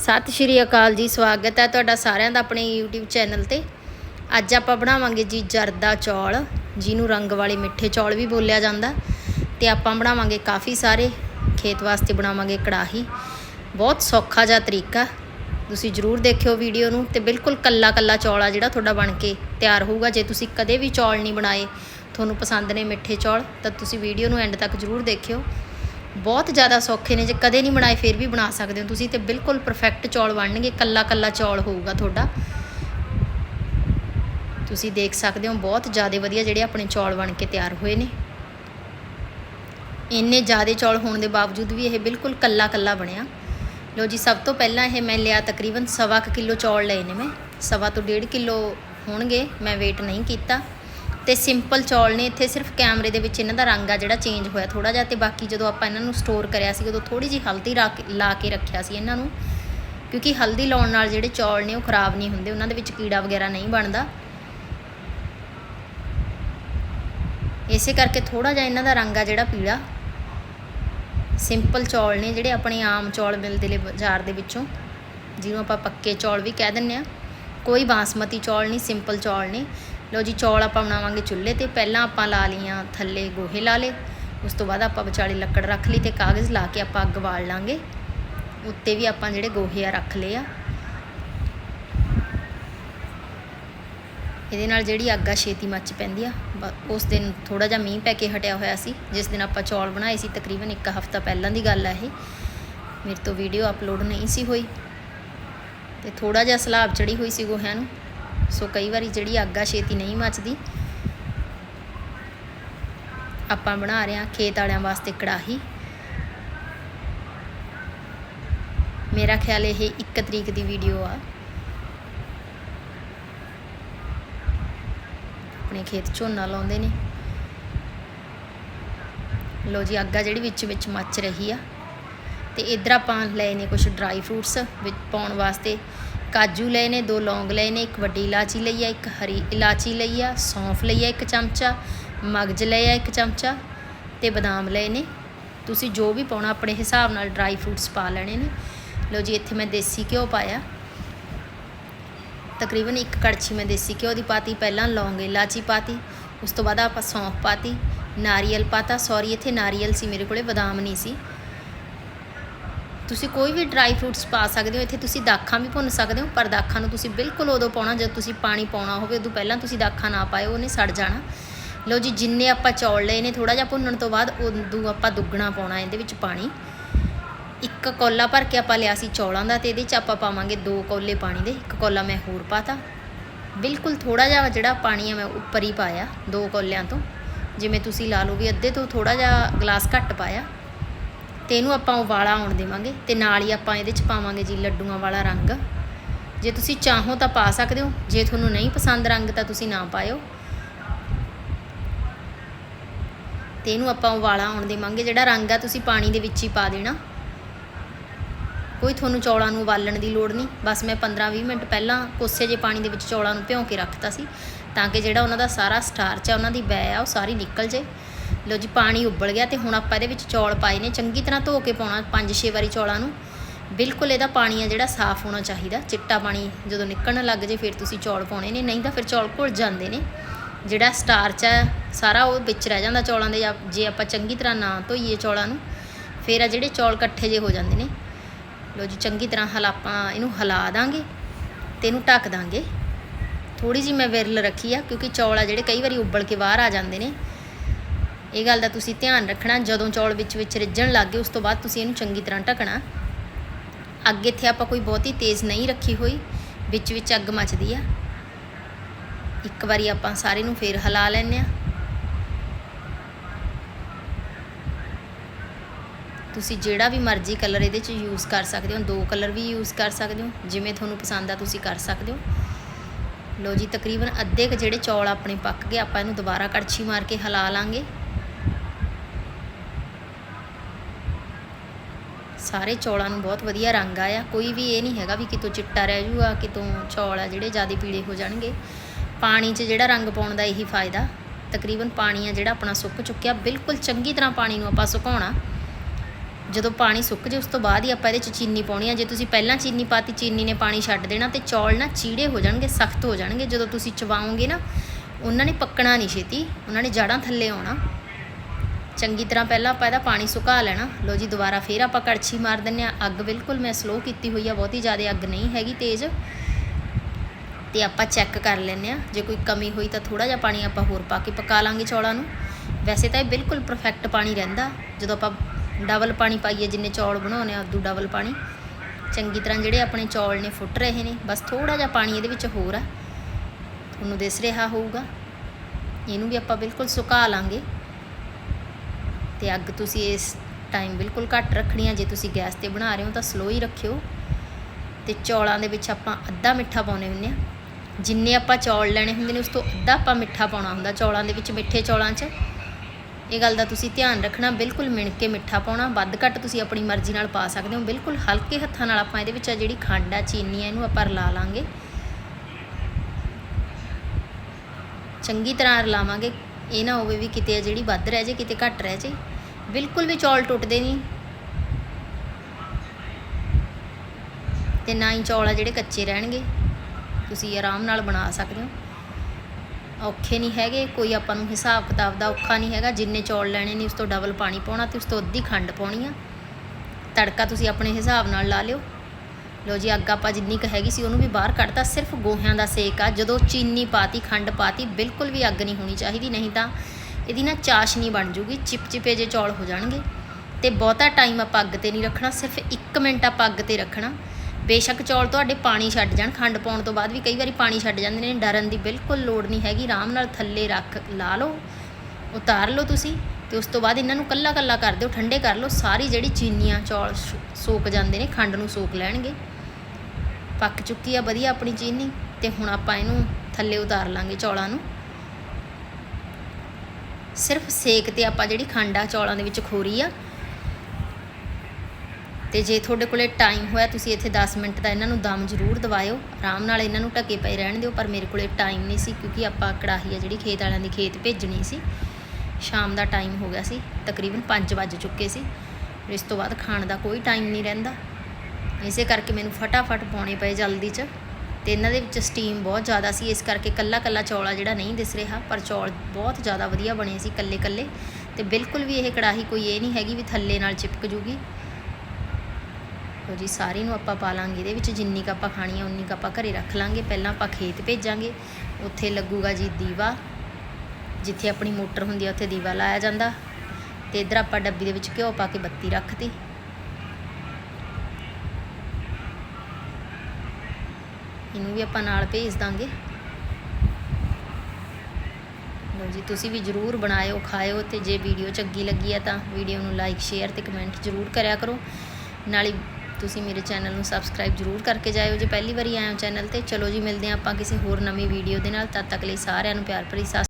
ਸਤਿ ਸ਼੍ਰੀ ਅਕਾਲ ਜੀ, ਸਵਾਗਤ ਹੈ ਤੁਹਾਡਾ ਸਾਰਿਆਂ ਦਾ ਆਪਣੇ YouTube ਚੈਨਲ ਤੇ। ਅੱਜ ਆਪਾਂ ਬਣਾਵਾਂਗੇ ਜੀ ਜਰਦਾ ਚੌਲ, ਜਿਹਨੂੰ ਰੰਗ ਵਾਲੇ ਮਿੱਠੇ ਚੌਲ ਵੀ ਬੋਲਿਆ ਜਾਂਦਾ। ਤੇ ਆਪਾਂ ਬਣਾਵਾਂਗੇ ਕਾਫੀ ਸਾਰੇ, ਖੇਤ ਵਾਸਤੇ ਬਣਾਵਾਂਗੇ ਕੜਾਹੀ। ਬਹੁਤ ਸੌਖਾ ਜਿਹਾ ਤਰੀਕਾ। ਤੁਸੀਂ ਜਰੂਰ ਦੇਖਿਓ ਵੀਡੀਓ ਨੂੰ ਤੇ ਬਿਲਕੁਲ ਕੱਲਾ ਕੱਲਾ ਚੌਲ ਆ ਜਿਹੜਾ ਤੁਹਾਡਾ ਬਣ ਕੇ ਤਿਆਰ ਹੋਊਗਾ। ਜੇ ਤੁਸੀਂ ਕਦੇ ਵੀ ਚੌਲ ਨਹੀਂ ਬਣਾਏ, ਤੁਹਾਨੂੰ ਪਸੰਦ ਨੇ ਮਿੱਠੇ ਚੌਲ, ਤਾਂ ਤੁਸੀਂ ਵੀਡੀਓ ਨੂੰ ਐਂਡ ਤੱਕ ਜਰੂਰ ਦੇਖਿਓ। ਬਹੁਤ ਜ਼ਿਆਦਾ ਸੌਖੇ ਨੇ, ਜੇ ਕਦੇ ਨਹੀਂ ਬਣਾਏ ਫਿਰ ਵੀ ਬਣਾ ਸਕਦੇ ਹੋ ਤੁਸੀਂ ਤੇ ਬਿਲਕੁਲ ਪਰਫੈਕਟ ਚੌਲ ਬਣਨਗੇ, ਕੱਲਾ ਕੱਲਾ ਚੌਲ ਹੋਊਗਾ ਤੁਹਾਡਾ। ਤੁਸੀਂ ਦੇਖ ਸਕਦੇ ਹੋ ਬਹੁਤ ਜ਼ਿਆਦਾ ਵਧੀਆ ਜਿਹੜੇ ਆਪਣੇ ਚੌਲ ਬਣ ਕੇ ਤਿਆਰ ਹੋਏ ਨੇ। ਇੰਨੇ ਜ਼ਿਆਦਾ ਚੌਲ ਹੋਣ ਦੇ ਬਾਵਜੂਦ ਵੀ ਇਹ ਬਿਲਕੁਲ ਕੱਲਾ ਕੱਲਾ ਬਣਿਆ। ਲੋ ਜੀ, ਸਭ ਤੋਂ ਪਹਿਲਾਂ ਇਹ ਮੈਂ ਲਿਆ ਤਕਰੀਬਨ ਸਵਾ ਕੁ ਕਿਲੋ ਚੌਲ ਲਏ ਨੇ ਮੈਂ। ਸਵਾ ਤੋਂ ਡੇਢ ਕਿਲੋ ਹੋਣਗੇ, ਮੈਂ weight ਨਹੀਂ ਕੀਤਾ। ਤੇ ਸਿੰਪਲ ਚੌਲ ਨੇ, ਇੱਥੇ ਸਿਰਫ ਕੈਮਰੇ ਦੇ ਵਿੱਚ ਇਹਨਾਂ ਦਾ ਰੰਗ ਆ ਜਿਹੜਾ ਚੇਂਜ ਹੋਇਆ ਥੋੜਾ ਜਿਹਾ ਤੇ ਬਾਕੀ ਜਦੋਂ ਆਪਾਂ ਇਹਨਾਂ ਨੂੰ ਸਟੋਰ ਕਰਿਆ ਸੀ, ਉਦੋਂ ਥੋੜੀ ਜੀ ਹਲਦੀ ਰਾ ਕੇ- ਲਾ ਕੇ ਰੱਖਿਆ ਸੀ ਇਹਨਾਂ ਨੂੰ, ਕਿਉਂਕਿ ਹਲਦੀ ਲਾਉਣ ਨਾਲ ਜਿਹੜੇ ਚੌਲ ਨੇ ਉਹ ਖਰਾਬ ਨਹੀਂ ਹੁੰਦੇ, ਉਹਨਾਂ ਦੇ ਵਿੱਚ ਕੀੜਾ ਵਗੈਰਾ ਨਹੀਂ ਬਣਦਾ। ਇਸੇ ਕਰਕੇ ਥੋੜਾ ਜਿਹਾ ਇਹਨਾਂ ਦਾ ਰੰਗ ਆ ਜਿਹੜਾ ਪੀਲਾ। ਸਿੰਪਲ ਚੌਲ ਨੇ ਜਿਹੜੇ ਆਪਣੇ ਆਮ ਚੌਲ ਮਿਲਦੇ ਨੇ ਬਾਜ਼ਾਰ ਦੇ ਵਿੱਚੋਂ, ਜਿਹਨੂੰ ਆਪਾਂ ਪੱਕੇ ਚੌਲ ਵੀ ਕਹਿ ਦਿੰਨੇ ਆ ਕੋਈ ਬਾਸਮਤੀ ਚੌਲ ਨਹੀਂ ਸਿੰਪਲ ਚੌਲ ਨੇ। ਲਓ ਜੀ, ਚੌਲ ਆਪਾਂ ਬਣਾਵਾਂਗੇ ਚੁੱਲ੍ਹੇ ਤੇ। ਪਹਿਲਾਂ ਆਪਾਂ ਲਾ ਲਈਆਂ ਥੱਲੇ ਗੋਹੇ ਲਾ ਲੇ ਉਸ ਤੋਂ ਬਾਅਦ ਆਪਾਂ ਵਿਚਾਲੇ ਲੱਕੜ ਰੱਖ ਲਈ ਤੇ ਕਾਗਜ਼ ਲਾ ਕੇ ਆਪਾਂ ਅੱਗ ਬਾਲ ਲਾਂਗੇ। ਉੱਤੇ ਵੀ ਆਪਾਂ ਜਿਹੜੇ ਗੋਹੇ ਆ ਰੱਖ ਲਏ ਆ। ਇਹਦੇ ਨਾਲ ਜਿਹੜੀ ਅੱਗ ਆ, ਛੇਤੀ ਮੱਚ ਪੈਂਦੀ ਆ। ਬ- ਉਸ ਦਿਨ ਥੋੜਾ ਜਿਹਾ ਮੀਂਹ ਪੈ ਕੇ ਹਟਿਆ ਹੋਇਆ ਸੀ। ਜਿਸ ਦਿਨ ਆਪਾਂ ਚੌਲ ਬਣਾਏ ਸੀ, ਤਕਰੀਬਨ ਇੱਕ ਹਫ਼ਤਾ ਪਹਿਲਾਂ ਦੀ ਗੱਲ ਆ ਇਹ। ਮੇਰੇ ਤੋਂ ਵੀਡੀਓ ਅਪਲੋਡ ਨਹੀਂ ਸੀ ਹੋਈ। ਤੇ ਥੋੜਾ ਜਿਹਾ ਸਲਾਬ ਚੜੀ ਹੋਈ ਸੀ ਗੋਹਿਆਂ ਨੂੰ। ਸੋ ਕਈ ਵਾਰੀ ਜਿਹੜੀ ਅੱਗ ਛੇਤੀ ਨਹੀਂ ਮੱਚਦੀ। ਆਪਾਂ ਬਣਾ ਰਹੇ ਹਾਂ ਖੇਤ ਵਾਲਿਆਂ ਵਾਸਤੇ ਕੜਾਹੀ। ਮੇਰਾ ਖਿਆਲ ਇਹ 1 ਤਰੀਕ ਦੀ ਵੀਡੀਓ ਆ। ਆਪਣੇ ਖੇਤ ਝੋਨਾ ਲਾਉਂਦੇ ਨੇ। ਲੋ ਜੀ, ਅੱਗਾ ਜਿਹੜੀ ਵਿੱਚ ਵਿੱਚ ਮੱਚ ਰਹੀ ਆ। ਤੇ ਇਧਰ ਆਪਾਂ ਲਏ ਨੇ ਕੁਝ ਡਰਾਈ ਫਰੂਟਸ ਵਿੱਚ ਪਾਉਣ ਵਾਸਤੇ। ਕਾਜੂ ਲਏ ਨੇ, ਦੋ ਲੌਂਗ ਲਏ ਨੇ, ਇੱਕ ਵੱਡੀ ਇਲਾਚੀ ਲਈ ਆ, ਇੱਕ ਹਰੀ ਇਲਾਚੀ ਲਈ ਆ, ਸੌਂਫ ਲਈ ਆ ਇੱਕ ਚਮਚਾ, ਮਗਜ ਲਏ ਆ ਇੱਕ ਚਮਚਾ ਤੇ ਬਦਾਮ ਲਏ ਨੇ। ਤੁਸੀਂ ਜੋ ਵੀ ਪਾਉਣਾ ਆਪਣੇ ਹਿਸਾਬ ਨਾਲ ਡਰਾਈ ਫਰੂਟਸ ਪਾ ਲੈਣੇ ਨੇ। ਲਓ ਜੀ, ਇੱਥੇ ਮੈਂ ਦੇਸੀ ਘਿਓ ਪਾਇਆ। ਤਕਰੀਬਨ ਇੱਕ ਕੜਛੀ ਮੈਂ ਦੇਸੀ ਘਿਓ ਦੀ ਪਾਤੀ, ਪਹਿਲਾਂ ਲੌਂਗ ਇਲਾਚੀ ਪਾਤੀ, ਉਸ ਤੋਂ ਬਾਅਦ ਆਪਾਂ ਸੌਂਫ ਪਾਤੀ, ਨਾਰੀਅਲ ਪਾਤਾ। ਸੌਰੀ ਇੱਥੇ ਨਾਰੀਅਲ ਸੀ, ਮੇਰੇ ਕੋਲੇ ਬਦਾਮ ਨਹੀਂ ਸੀ। ਤੁਸੀਂ ਕੋਈ ਵੀ ਡਰਾਈ ਫਰੂਟਸ ਪਾ ਸਕਦੇ ਹੋ, ਇੱਥੇ ਤੁਸੀਂ ਦਾਖਾਂ ਵੀ ਭੁੰਨ ਸਕਦੇ ਹੋ, ਪਰ ਦਾਖਾਂ ਨੂੰ ਤੁਸੀਂ ਬਿਲਕੁਲ ਉਦੋਂ ਪਾਉਣਾ ਜਦ ਤੁਸੀਂ ਪਾਣੀ ਪਾਉਣਾ ਹੋਵੇ, ਉਦੋਂ ਪਹਿਲਾਂ ਤੁਸੀਂ ਦਾਖਾਂ ਨਾ ਪਾਇਓ, ਉਹਨੇ ਸੜ ਜਾਣਾ। ਲਓ ਜੀ, ਜਿੰਨੇ ਆਪਾਂ ਚੌਲ ਲਏ ਨੇ ਥੋੜਾ ਜਿਹਾ ਭੁੰਨਣ ਤੋਂ ਬਾਅਦ ਉਦੋਂ ਆਪਾਂ ਦੁੱਗਣਾ ਪਾਉਣਾ ਇਹਦੇ ਵਿੱਚ ਪਾਣੀ। ਇੱਕ ਕੌਲਾ ਭਰ ਕੇ ਆਪਾਂ ਲਿਆ ਸੀ ਚੌਲਾਂ ਦਾ, ਤੇ ਇਹਦੇ 'ਚ ਆਪਾਂ ਪਾਵਾਂਗੇ ਦੋ ਕੌਲੇ ਪਾਣੀ ਦੇ, ਇੱਕ ਕੌਲਾ ਮੈਂ ਹੋਰ ਪਾਤਾ। ਬਿਲਕੁਲ ਥੋੜਾ ਜਿਹਾ ਜਿਹੜਾ ਪਾਣੀ ਆ, ਮੈਂ ਉੱਪਰ ਹੀ ਪਾਇਆ ਦੋ ਕੌਲਿਆਂ ਤੋਂ। ਜਿਵੇਂ ਤੁਸੀਂ ਲਾ ਲਓ ਵੀ ਅੱਧੇ ਤੋਂ ਥੋੜਾ ਜਿਹਾ ਗਲਾਸ ਘੱਟ ਪਾਇਆ। ਤੇ ਇਹਨੂੰ ਆਪਾਂ ਉਬਾਲਾ ਆਉਣ ਦੇਵਾਂਗੇ ਤੇ ਨਾਲ ਹੀ ਆਪਾਂ ਇਹਦੇ 'ਚ ਪਾਵਾਂਗੇ ਜੀ ਲੱਡੂਆਂ ਵਾਲਾ ਰੰਗ। ਜੇ ਤੁਸੀਂ ਚਾਹੋ ਤਾਂ ਪਾ ਸਕਦੇ ਹੋ, ਜੇ ਤੁਹਾਨੂੰ ਨਹੀਂ ਪਸੰਦ ਰੰਗ ਤਾਂ ਤੁਸੀਂ ਨਾ ਪਾਇਓ। ਤੇ ਇਹਨੂੰ ਆਪਾਂ ਉਬਾਲਾ ਆਉਣ ਦੇਵਾਂਗੇ, ਜਿਹੜਾ ਰੰਗ ਆ ਤੁਸੀਂ ਪਾਣੀ ਦੇ ਵਿੱਚ ਹੀ ਪਾ ਦੇਣਾ। ਕੋਈ ਤੁਹਾਨੂੰ ਚੌਲਾਂ ਨੂੰ ਉਬਾਲਣ ਦੀ ਲੋੜ ਨਹੀਂ। ਬਸ ਮੈਂ 15-20 ਮਿੰਟ ਪਹਿਲਾਂ ਕੋਸੇ ਜੇ ਪਾਣੀ ਦੇ ਵਿੱਚ ਚੌਲਾਂ ਨੂੰ ਭਿਉਂ ਕੇ ਰੱਖਤਾ ਸੀ, ਤਾਂ ਕਿ ਜਿਹੜਾ ਉਹਨਾਂ ਦਾ ਸਾਰਾ ਸਟਾਰਚ ਆ, ਉਹਨਾਂ ਦੀ ਬੈ ਆ, ਉਹ ਸਾਰੀ ਨਿਕਲ ਜੇ ਲਓ ਜੀ, ਪਾਣੀ ਉਬਲ ਗਿਆ ਤੇ ਹੁਣ ਆਪਾਂ ਇਹਦੇ ਵਿੱਚ ਚੌਲ ਪਾਏ ਨੇ। ਚੰਗੀ ਤਰ੍ਹਾਂ ਧੋ ਕੇ ਪਾਉਣਾ 5-6 ਵਾਰੀ ਚੌਲਾਂ ਨੂੰ। ਬਿਲਕੁਲ ਇਹਦਾ ਪਾਣੀ ਆ ਜਿਹੜਾ ਸਾਫ਼ ਹੋਣਾ ਚਾਹੀਦਾ। ਚਿੱਟਾ ਪਾਣੀ ਜਦੋਂ ਨਿਕਲਣ ਲੱਗ ਜੇ ਫਿਰ ਤੁਸੀਂ ਚੌਲ ਪਾਉਣੇ ਨੇ, ਨਹੀਂ ਤਾਂ ਫਿਰ ਚੌਲ ਘੁਲ ਜਾਂਦੇ ਨੇ। ਜਿਹੜਾ ਸਟਾਰਚ ਆ, ਸਾਰਾ ਉਹ ਵਿੱਚ ਰਹਿ ਜਾਂਦਾ ਚੌਲਾਂ ਦੇ, ਜਾਂ ਜੇ ਆਪਾਂ ਚੰਗੀ ਤਰ੍ਹਾਂ ਨਾ ਧੋਈਏ ਚੌਲਾਂ ਨੂੰ, ਫਿਰ ਆ ਜਿਹੜੇ ਚੌਲ ਇਕੱਠੇ ਜੇ ਹੋ ਜਾਂਦੇ ਨੇ। ਲੋ ਜੀ, ਚੰਗੀ ਤਰ੍ਹਾਂ ਹਲਾ ਆਪਾਂ ਇਹਨੂੰ ਹਿਲਾ ਦਾਂਗੇ ਤੇ ਇਹਨੂੰ ਢੱਕ ਦਾਂਗੇ। ਥੋੜੀ ਜੀ ਮੈਂ ਵਿਰਲ ਰੱਖੀ ਆ, ਕਿਉਂਕਿ ਚੌਲ ਆ ਜਿਹੜੇ ਕਈ ਵਾਰੀ ਉਬਲ ਕੇ ਬਾਹਰ ਆ ਜਾਂਦੇ ਨੇ। ਇਹ ਗੱਲ ਦਾ ਤੁਸੀਂ ਧਿਆਨ ਰੱਖਣਾ, ਜਦੋਂ ਚੌਲ ਵਿੱਚ ਵਿੱਚ ਰਿੱਝਣ ਲੱਗ ਗਏ, ਉਸ ਤੋਂ ਬਾਅਦ ਤੁਸੀਂ ਇਹਨੂੰ ਚੰਗੀ ਤਰ੍ਹਾਂ ਢੱਕਣਾ। ਅੱਗ ਇੱਥੇ ਆਪਾਂ ਕੋਈ ਬਹੁਤੀ ਤੇਜ਼ ਨਹੀਂ ਰੱਖੀ ਹੋਈ, ਵਿੱਚ ਵਿੱਚ ਅੱਗ ਮੱਚਦੀ ਆ। ਇੱਕ ਵਾਰੀ ਆਪਾਂ ਸਾਰੇ ਨੂੰ ਫੇਰ ਹਿਲਾ ਲੈਂਦੇ ਆ। ਤੁਸੀਂ ਜਿਹੜਾ ਵੀ ਮਰਜ਼ੀ ਕਲਰ ਇਹਦੇ 'ਚ ਯੂਜ਼ ਕਰ ਸਕਦੇ ਹੋ, ਦੋ ਕਲਰ ਵੀ ਯੂਜ਼ ਕਰ ਸਕਦੇ ਹੋ, ਜਿਵੇਂ ਤੁਹਾਨੂੰ ਪਸੰਦ ਆ ਤੁਸੀਂ ਕਰ ਸਕਦੇ ਹੋ। ਲੋ ਜੀ, ਤਕਰੀਬਨ ਅੱਧੇ ਕ ਜਿਹੜੇ ਚੌਲ ਆਪਣੇ ਪੱਕ ਗਏ, ਆਪਾਂ ਇਹਨੂੰ ਦੁਬਾਰਾ ਕੜਛੀ ਮਾਰ ਕੇ ਹਿਲਾ ਲਾਂਗੇ। ਸਾਰੇ ਚੌਲਾਂ ਨੂੰ ਬਹੁਤ ਵਧੀਆ ਰੰਗ ਆਇਆ। ਕੋਈ ਵੀ ਇਹ ਨਹੀਂ ਹੈਗਾ ਵੀ ਕਿਤੋਂ ਚਿੱਟਾ ਰਹਿ ਜੂਗਾ, ਕਿਤੋਂ ਚੌਲ ਆ ਜਿਹੜੇ ਜ਼ਿਆਦਾ ਪੀਲੇ ਹੋ ਜਾਣਗੇ। ਪਾਣੀ 'ਚ ਜਿਹੜਾ ਰੰਗ ਪਾਉਣ ਦਾ ਇਹੀ ਫਾਇਦਾ। ਤਕਰੀਬਨ ਪਾਣੀ ਆ ਜਿਹੜਾ ਆਪਣਾ ਸੁੱਕ ਚੁੱਕਿਆ। ਬਿਲਕੁਲ ਚੰਗੀ ਤਰ੍ਹਾਂ ਪਾਣੀ ਨੂੰ ਆਪਾਂ ਸੁਕਾਉਣਾ। ਜਦੋਂ ਪਾਣੀ ਸੁੱਕ ਜੇ ਉਸ ਤੋਂ ਬਾਅਦ ਹੀ ਆਪਾਂ ਇਹਦੇ ਚ ਚੀਨੀ ਪਾਉਣੀ ਆ। ਜੇ ਤੁਸੀਂ ਪਹਿਲਾਂ ਚੀਨੀ ਪਾਤੀ, ਚੀਨੀ ਨੇ ਪਾਣੀ ਛੱਡ ਦੇਣਾ ਤੇ ਚੌਲ ਨਾ ਚੀੜੇ ਹੋ ਜਾਣਗੇ, ਸਖਤ ਹੋ ਜਾਣਗੇ। ਜਦੋਂ ਤੁਸੀਂ ਚਵਾਓਗੇ ਨਾ, ਉਹਨਾਂ ਨੇ ਪੱਕਣਾ ਨਹੀਂ ਛੇਤੀ। ਉਹਨਾਂ ਨੇ ਜੜਾਂ ਥੱਲੇ ਆਉਣਾ। ਚੰਗੀ ਤਰ੍ਹਾਂ ਪਹਿਲਾਂ ਆਪਾਂ ਇਹਦਾ ਪਾਣੀ ਸੁਕਾ ਲੈਣਾ। ਲੋ ਜੀ, ਦੁਬਾਰਾ ਫੇਰ ਆਪਾਂ ਕੜਛੀ ਮਾਰ ਦਿੰਨੇ ਆ ਅੱਗ ਬਿਲਕੁਲ ਮੈਂ ਸਲੋ ਕੀਤੀ ਹੋਈ ਆ, ਬਹੁਤੀ ਜ਼ਿਆਦਾ ਅੱਗ ਨਹੀਂ ਹੈਗੀ ਤੇਜ਼। ਤੇ ਆਪਾਂ ਚੈੱਕ ਕਰ ਲੈਂਦੇ ਆ ਜੇ ਕੋਈ ਕਮੀ ਹੋਈ ਤਾਂ ਥੋੜਾ ਜਿਹਾ ਪਾਣੀ ਆਪਾਂ ਹੋਰ ਪਾ ਕੇ ਪਕਾ ਲਾਂਗੇ ਚੌਲਾਂ ਨੂੰ। ਵੈਸੇ ਤਾਂ ਇਹ ਬਿਲਕੁਲ ਪਰਫੈਕਟ ਪਾਣੀ ਰਹਿੰਦਾ। ਜਦੋਂ ਆਪਾਂ ਡਬਲ ਪਾਣੀ ਪਾਈਏ, ਜਿੰਨੇ ਚੌਲ ਬਣਾਉਣੇ ਆ ਉਦੋਂ ਡਬਲ ਪਾਣੀ। ਚੰਗੀ ਤਰ੍ਹਾਂ ਜਿਹੜੇ ਆਪਣੇ ਚੌਲ ਨੇ, ਫੁੱਟ ਰਹੇ ਨੇ, ਬਸ ਥੋੜਾ ਜਿਹਾ ਪਾਣੀ ਇਹਦੇ ਵਿੱਚ ਹੋਰ ਆ। ਤੁਹਾਨੂੰ ਦਿਸ ਰਿਹਾ ਹੋਊਗਾ। ਇਹਨੂੰ ਵੀ ਆਪਾਂ ਬਿਲਕੁਲ ਸੁਕਾ ਲਾਂਗੇ। ਤੇ ਅੱਗ ਤੁਸੀਂ ਇਸ ਟਾਈਮ ਬਿਲਕੁਲ ਘੱਟ ਰੱਖਣੀ ਆ। ਜੇ ਤੁਸੀਂ ਗੈਸ ਤੇ ਬਣਾ ਰਹੇ ਹੋ ਤਾਂ ਸਲੋ ਹੀ ਰੱਖਿਓ। ਤੇ ਚੌਲਾਂ ਦੇ ਵਿੱਚ ਆਪਾਂ ਅੱਧਾ ਮਿੱਠਾ ਪਾਉਨੇ ਹੁੰਦੇ ਆ। ਜਿੰਨੇ ਆਪਾਂ ਚੌਲ ਲੈਣੇ ਹੁੰਦੇ ਨੇ, ਉਸ ਤੋਂ ਅੱਧਾ ਆਪਾਂ ਮਿੱਠਾ ਪਾਉਣਾ ਹੁੰਦਾ ਚੌਲਾਂ ਦੇ ਵਿੱਚ ਮਿੱਠੇ ਚੌਲਾਂ 'ਚ। ਇਹ ਗੱਲ ਦਾ ਤੁਸੀਂ ਧਿਆਨ ਰੱਖਣਾ, ਬਿਲਕੁਲ ਮਿਣ ਕੇ ਮਿੱਠਾ ਪਾਉਣਾ। ਵੱਧ ਘੱਟ ਤੁਸੀਂ ਆਪਣੀ ਮਰਜ਼ੀ ਨਾਲ ਪਾ ਸਕਦੇ ਹੋ। ਬਿਲਕੁਲ ਹਲਕੇ ਹੱਥਾਂ ਨਾਲ ਆਪਾਂ ਇਹਦੇ ਵਿੱਚ ਆ ਜਿਹੜੀ ਖੰਡ ਆ, ਚੀਨੀ ਆ, ਇਹਨੂੰ ਆਪਾਂ ਰਲਾ ਲਾਂਗੇ। ਚੰਗੀ ਤਰ੍ਹਾਂ ਰਲਾਵਾਂਗੇ। ਇਹ ਨਾ ਹੋਵੇ ਵੀ ਕਿਤੇ ਆ ਜਿਹੜੀ ਵੱਧ ਰਹਿ ਜੇ, ਕਿਤੇ ਘੱਟ ਰਹਿ ਜੇ। ਬਿਲਕੁਲ ਵੀ ਚੌਲ ਟੁੱਟਦੇ ਨਹੀਂ। ਤੇ ਨਾ ਹੀ ਚੌਲ ਆ ਜਿਹੜੇ ਕੱਚੇ ਰਹਿਣਗੇ। ਤੁਸੀਂ ਆਰਾਮ ਨਾਲ ਬਣਾ ਸਕਦੇ ਹੋ। ਔਖੇ ਨਹੀਂ ਹੈਗੇ। ਕੋਈ ਆਪਾਂ ਨੂੰ ਹਿਸਾਬ ਕਿਤਾਬ ਦਾ ਔਖਾ ਨਹੀਂ ਹੈਗਾ। ਜਿੰਨੇ ਚੌਲ ਲੈਣੇ ਨੇ, ਉਸ ਤੋਂ ਡਬਲ ਪਾਣੀ ਪਾਉਣਾ ਤੇ ਉਸ ਤੋਂ ਅੱਧੀ ਖੰਡ ਪਾਉਣੀ ਆ। ਤੜਕਾ ਤੁਸੀਂ ਆਪਣੇ ਹਿਸਾਬ ਨਾਲ ਲਾ ਲਿਓ। ਲੋ ਜੀ, ਅੱਗ ਆਪਾਂ ਜਿੰਨੀ ਕੁ ਹੈਗੀ ਸੀ, ਉਹਨੂੰ ਵੀ ਬਾਹਰ ਕੱਢਤਾ, ਸਿਰਫ ਗੋਹਿਆਂ ਦਾ ਸੇਕ ਆ। ਜਦੋਂ ਚੀਨੀ ਪਾਤੀ, ਖੰਡ ਪਾਤੀ, ਬਿਲਕੁਲ ਵੀ ਅੱਗ ਨਹੀਂ ਹੋਣੀ ਚਾਹੀਦੀ, ਨਹੀਂ ਤਾਂ ਇਹਦੀ ਨਾ ਚਾਸ਼ਨੀ ਬਣ ਜੂਗੀ, ਚਿਪਚਿਪੇ ਜੇ ਚੌਲ ਹੋ ਜਾਣਗੇ। ਤੇ ਬਹੁਤਾ ਟਾਈਮ ਆਪਾਂ ਅੱਗ ਤੇ ਨਹੀਂ ਰੱਖਣਾ, ਸਿਰਫ 1 ਮਿੰਟ ਆਪਾਂ ਅੱਗ ਤੇ ਰੱਖਣਾ। ਬੇਸ਼ੱਕ ਚੌਲ ਤੁਹਾਡੇ ਪਾਣੀ ਛੱਡ ਜਾਣ, ਖੰਡ ਪਾਉਣ ਤੋਂ ਬਾਅਦ ਵੀ ਕਈ ਵਾਰੀ ਪਾਣੀ ਛੱਡ ਜਾਂਦੇ ਨੇ, ਡਰਨ ਦੀ ਬਿਲਕੁਲ ਲੋੜ ਨਹੀਂ ਹੈਗੀ। ਆਰਾਮ ਨਾਲ ਥੱਲੇ ਰੱਖ, ਲਾ ਲਓ, ਉਤਾਰ ਲਓ ਤੁਸੀਂ, ਤੇ ਉਸ ਤੋਂ ਬਾਅਦ ਇਹਨਾਂ ਨੂੰ ਕੱਲਾ ਕੱਲਾ ਕਰ ਦਿਓ, ਠੰਡੇ ਕਰ ਲਓ। ਸਾਰੀ ਜਿਹੜੀ ਚੀਨੀਆਂ ਚੌਲ ਸ- ਸੋਕ ਜਾਂਦੇ ਨੇ, ਖੰਡ ਨੂੰ ਸੋਕ ਲੈਣਗੇ। ਪੱਕ ਚੁੱਕੀ ਆ, ਵਧੀਆ ਆਪਣੀ ਚੀਨੀ ਤੇ ਹੁਣ ਆਪਾਂ ਇਹਨੂੰ ਥੱਲੇ ਉਤਾਰ ਲਾਂਗੇ ਚੌਲਾਂ ਨੂੰ। ਸਿਰਫ ਸੇਕ ਤੇ ਆਪਾਂ ਜਿਹੜੀ ਖੰਡ ਆ, ਚੌਲਾਂ ਦੇ ਵਿੱਚ ਖੋਰੀ ਆ। ਤੇ ਜੇ ਤੁਹਾਡੇ ਕੋਲੇ ਟਾਈਮ ਹੋਇਆ, ਤੁਸੀਂ ਇੱਥੇ 10 ਮਿੰਟ ਦਾ ਇਹਨਾਂ ਨੂੰ ਦਮ ਜ਼ਰੂਰ ਦਿਵਾਇਓ। ਆਰਾਮ ਨਾਲ ਇਹਨਾਂ ਨੂੰ ਢੱਕੇ ਪਏ ਰਹਿਣ ਦਿਓ, ਪਰ ਮੇਰੇ ਕੋਲੇ ਟਾਈਮ ਨਹੀਂ ਸੀ, ਕਿਉਂਕਿ ਆਪਾਂ ਕੜਾਹੀ ਆ ਜਿਹੜੀ ਖੇਤ ਵਾਲਿਆਂ ਦੀ ਖੇਤ ਭੇਜਣੀ ਸੀ। ਸ਼ਾਮ ਦਾ ਟਾਈਮ ਹੋ ਗਿਆ ਸੀ, ਤਕਰੀਬਨ 5 ਵੱਜ ਚੁੱਕੇ ਸੀ। ਇਸ ਤੋਂ ਬਾਅਦ ਖਾਣ ਦਾ ਕੋਈ ਟਾਈਮ ਨਹੀਂ ਰਹਿੰਦਾ। ਇਸੇ ਕਰਕੇ ਮੈਨੂੰ ਫਟਾਫਟ ਪਾਉਣੇ ਪਏ ਜਲਦੀ 'ਚ। ਤੇ ਇਹਨਾਂ ਦੇ ਵਿੱਚ ਸਟੀਮ ਬਹੁਤ ਜ਼ਿਆਦਾ ਸੀ, ਇਸ ਕਰਕੇ ਕੱਲਾ ਕੱਲਾ ਚੌਲਾ ਜਿਹੜਾ ਨਹੀਂ ਦਿਸ ਰਿਹਾ, ਪਰ ਚੌਲ ਬਹੁਤ ਜ਼ਿਆਦਾ ਵਧੀਆ ਬਣੇ ਸੀ ਕੱਲੇ ਕੱਲੇ। ਤੇ ਬਿਲਕੁਲ ਵੀ ਇਹ ਕੜਾਹੀ ਕੋਈ ਇਹ ਨਹੀਂ ਹੈਗੀ ਵੀ ਥੱਲੇ ਨਾਲ ਚਿਪਕ ਜੂਗੀ। ਲੋ ਜੀ, ਸਾਰੀ ਨੂੰ ਆਪਾਂ ਪਾ ਲਾਂਗੇ, ਇਹਦੇ ਵਿੱਚ ਜਿੰਨੀ ਕ ਆਪਾਂ ਖਾਣੀ ਆ ਉਨੀ ਕ ਆਪਾਂ ਘਰੇ ਰੱਖ ਲਾਂਗੇ। ਪਹਿਲਾਂ ਆਪਾਂ ਖੇਤ ਭੇਜਾਂਗੇ, ਉੱਥੇ ਲੱਗੂਗਾ ਜੀ ਦੀਵਾ, ਜਿੱਥੇ ਆਪਣੀ ਮੋਟਰ ਹੁੰਦੀ ਆ, ਉੱਥੇ ਦੀਵਾ ਲਾਇਆ ਜਾਂਦਾ। ਤੇ ਇਧਰ ਆਪਾਂ ਡੱਬੀ ਦੇ ਵਿੱਚ ਘਿਓ ਪਾ ਕੇ ਬੱਤੀ ਰੱਖਤੀ। ਇਹਨੂੰ ਵੀ ਆਪਾਂ ਨਾਲ ਭੇਜ ਦਾਂਗੇ। ਲਓ ਜੀ, ਤੁਸੀਂ ਵੀ ਜਰੂਰ ਬਣਾਇਓ, ਖਾਇਓ ਤੇ ਜੇ ਵੀਡੀਓ ਚੰਗੀ ਲੱਗੀ ਹੈ ਤਾਂ ਵੀਡੀਓ ਨੂੰ ਲਾਈਕ ਸ਼ੇਅਰ ਤੇ ਕਮੈਂਟ ਜਰੂਰ ਕਰਿਆ ਕਰੋ। ਨਾਲੇ ਤੁਸੀਂ ਮੇਰੇ ਚੈਨਲ ਨੂੰ ਸਬਸਕ੍ਰਾਈਬ ਜਰੂਰ ਕਰਕੇ ਜਾਇਓ ਜੇ ਪਹਿਲੀ ਵਾਰੀ ਆਏ ਹੋ ਚੈਨਲ ਤੇ। ਚਲੋ ਜੀ, ਮਿਲਦੇ ਹਾਂ ਆਪਾਂ ਕਿਸੇ ਹੋਰ ਨਵੀਂ ਵੀਡੀਓ ਦੇ ਨਾਲ। ਤਦ ਤੱਕ ਲਈ ਸਾਰਿਆਂ ਨੂੰ ਪਿਆਰ ਭਰੀ ਸਤਿ